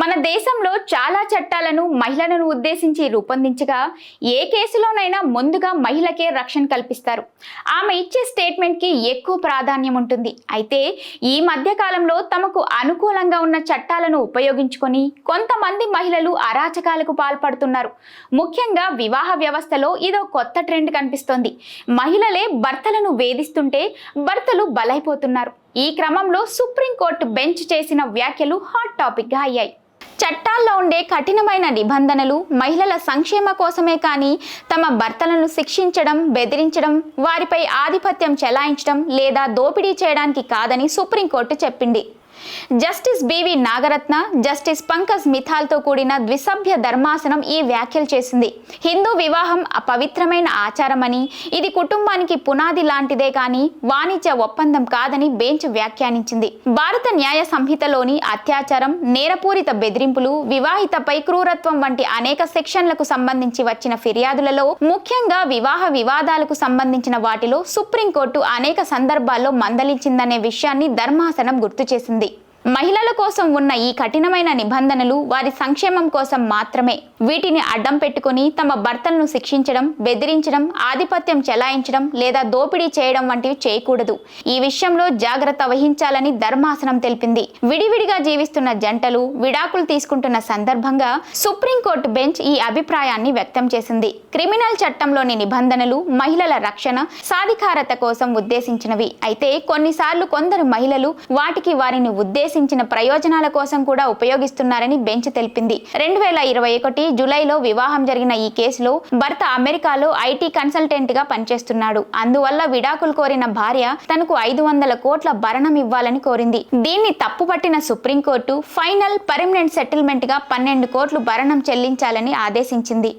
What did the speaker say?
మన దేశంలో చాలా చట్టాలను మహిళలను ఉద్దేశించి రూపొందించగా ఏ కేసులోనైనా ముందుగా మహిళకే రక్షణ కల్పిస్తారు. ఆమె ఇచ్చే స్టేట్మెంట్కి ఎక్కువ ప్రాధాన్యం ఉంటుంది. అయితే ఈ మధ్యకాలంలో తమకు అనుకూలంగా ఉన్న చట్టాలను ఉపయోగించుకొని కొంతమంది మహిళలు అరాచకాలకు పాల్పడుతున్నారు. ముఖ్యంగా వివాహ వ్యవస్థలో ఇదో కొత్త ట్రెండ్ కనిపిస్తోంది. మహిళలే భర్తలను వేధిస్తుంటే భర్తలు బలైపోతున్నారు. ఈ క్రమంలో సుప్రీంకోర్టు బెంచ్ చేసిన వ్యాఖ్యలు హాట్ టాపిక్గా అయ్యాయి. చట్టాల్లో ఉండే కఠినమైన నిబంధనలు మహిళల సంక్షేమ కోసమే కానీ తమ భర్తలను శిక్షించడం బెదిరించడం వారిపై ఆధిపత్యం చెలాయించడం లేదా దోపిడీ చేయడానికి కాదని సుప్రీంకోర్టు చెప్పింది. Justice BV Nagarathna justice Pankaj మిథాల్తో కూడిన ద్విసభ్య ధర్మాసనం ఈ వ్యాఖ్యలు చేసింది. హిందూ వివాహం అపవిత్రమైన ఆచారమని ఇది కుటుంబానికి పునాది లాంటిదే కానీ వాణిజ్య ఒప్పందం కాదని బెంచ్ వ్యాఖ్యానించింది. భారత న్యాయ సంహితలోని అత్యాచారం నేరపూరిత బెదిరింపులు వివాహితపై క్రూరత్వం వంటి అనేక సెక్షన్లకు సంబంధించి వచ్చిన ఫిర్యాదులలో ముఖ్యంగా వివాహ వివాదాలకు సంబంధించిన వాటిలో సుప్రీంకోర్టు అనేక సందర్భాల్లో మందలించిందనే విషయాన్ని ధర్మాసనం గుర్తు చేసింది. మహిళల కోసం ఉన్న ఈ కఠినమైన నిబంధనలు వారి సంక్షేమం కోసం మాత్రమే. వీటిని అడ్డం పెట్టుకుని తమ భర్తలను శిక్షించడం బెదిరించడం ఆధిపత్యం చెలాయించడం లేదా దోపిడీ చేయడం వంటివి చేయకూడదు. ఈ విషయంలో జాగ్రత్త వహించాలని ధర్మాసనం తెలిపింది. విడివిడిగా జీవిస్తున్న జంటలు విడాకులు తీసుకుంటున్న సందర్భంగా సుప్రీంకోర్టు బెంచ్ ఈ అభిప్రాయాన్ని వ్యక్తం చేసింది. క్రిమినల్ చట్టంలోని నిబంధనలు మహిళల రక్షణ సాధికారత కోసం ఉద్దేశించినవి. అయితే కొన్నిసార్లు కొందరు మహిళలు వాటికి వారిని ఉద్దేశించిన ప్రయోజనాల కోసం కూడా ఉపయోగిస్తున్నారని బెంచ్ తెలిపింది. రెండు వేల ఇరవై ఒకటి జూలైలో వివాహం జరిగిన ఈ కేసులో భర్త అమెరికాలో ఐటీ కన్సల్టెంట్గా పనిచేస్తున్నాడు. అందువల్ల విడాకులు కోరిన భార్య తనకు ఐదు వందల కోట్ల భరణం ఇవ్వాలని కోరింది. దీన్ని తప్పుపట్టిన సుప్రీంకోర్టు ఫైనల్ పర్మనెంట్ సెటిల్మెంట్గా పన్నెండు కోట్లు భరణం చెల్లించాలని ఆదేశించింది.